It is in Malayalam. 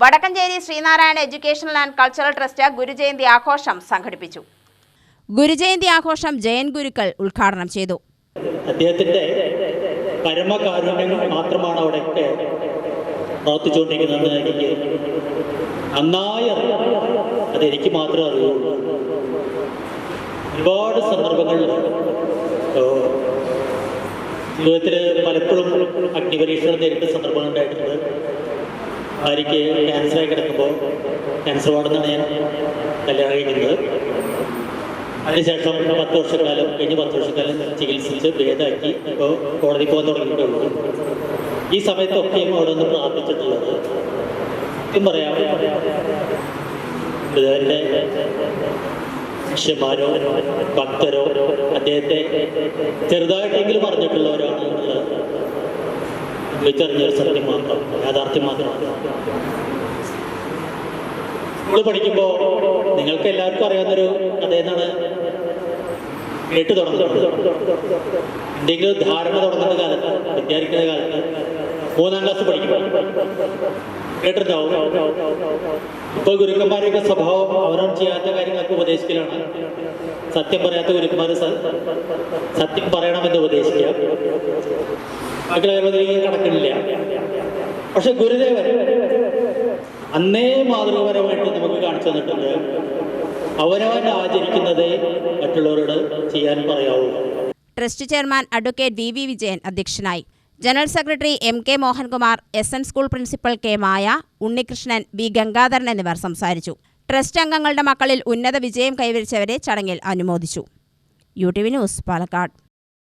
Vadakkanchery Sreenarayana educational and cultural trust Gurujayanti ആഘോഷം സംഘടിപ്പിച്ചു. ഗുരുജയന്തി ആഘോഷം ജയൻ ഗുരുക്കൾ ഉദ്ഘാടനം ചെയ്തു. അദ്ദേഹത്തിന്റെ പരമകാരുണ്യങ്ങൾ മാത്രമാണ് അവിടെയൊക്കെ പ്രവർത്തിച്ചുകൊണ്ടിരിക്കുന്നത്. എനിക്ക് നന്നായി അറിയാം. അതെനിക്ക് മാത്രമേ അറിയുള്ളൂ. ഒരുപാട് സന്ദർഭങ്ങളിൽ ജീവിതത്തിൽ പലപ്പോഴും അഗ്നിപരീക്ഷണം നേരിട്ട സന്ദർഭങ്ങൾ ഉണ്ടായിട്ടുണ്ട് ഭാര്യയ്ക്ക് ക്യാൻസറായി കിടക്കുമ്പോൾ ക്യാൻസർ വാർഡിൽ നിന്നാണ് ഞാൻ കല്യാണം കഴിക്കുന്നത്. അതിനുശേഷം പത്ത് വർഷക്കാലം കഴിഞ്ഞ് പത്ത് വർഷക്കാലം ചികിത്സിച്ച് ഭേദമാക്കി ഇപ്പോൾ കോടതി പോകാൻ തുടങ്ങിയിട്ടുള്ളൂ. ഈ സമയത്തൊക്കെയും അവിടെ നിന്ന് പ്രാർത്ഥിച്ചിട്ടുള്ളത് സത്യം പറയാം. ബുധന്റെ ശിഷ്യന്മാരോ ഭക്തരോ അദ്ദേഹത്തെ ചെറുതായിട്ടെങ്കിലും പറഞ്ഞിട്ടുള്ളവരാണ് എന്നുള്ളത് വിളിച്ചറിഞ്ഞൊരു സത്യം മാത്രം യാഥാർത്ഥ്യം മാത്രമാണ് സ്കൂളിൽ പഠിക്കുമ്പോൾ നിങ്ങൾക്ക് എല്ലാവർക്കും അറിയാവുന്നൊരു എന്നാണ് കേട്ടു തുടങ്ങുന്നത്. എന്തെങ്കിലും ധാരണ തുടങ്ങുന്ന കാലത്ത് വിദ്യാർത്ഥിക്കുന്ന കാലത്ത് മൂന്നാം ക്ലാസ് പഠിക്കുമ്പോൾ കേട്ടിട്ടുണ്ടാവും. ഇപ്പോൾ ഗുരുക്കന്മാരെയൊക്കെ സ്വഭാവം അവരോട് ചെയ്യാത്ത കാര്യങ്ങളൊക്കെ ഉപദേശിക്കലാണ്. സത്യം പറയാത്ത ഗുരുക്കന്മാർ സത്യം പറയണമെന്ന് ഉപദേശിക്കുക. മക്കളെ കണക്കില്ല. പക്ഷെ ഗുരുദേവൻ അന്നേ മാതൃകപരമായിട്ട് നമുക്ക് കാണിച്ചു തന്നിട്ടുണ്ട്. അവനവൻ ആചരിക്കുന്നത് മറ്റുള്ളവരോട് ചെയ്യാൻ പറയാവൂ. Trust chairman advocate V V Vijayan അധ്യക്ഷനായി. General secretary M K Mohankumar S N school principal K Maya Unnikrishnan B Gangadharan എന്നിവർ സംസാരിച്ചു. ട്രസ്റ്റ് അംഗങ്ങളുടെ മക്കളിൽ ഉന്നത വിജയം കൈവരിച്ചവരെ ചടങ്ങിൽ അനുമോദിച്ചു. U T V news Palakkad.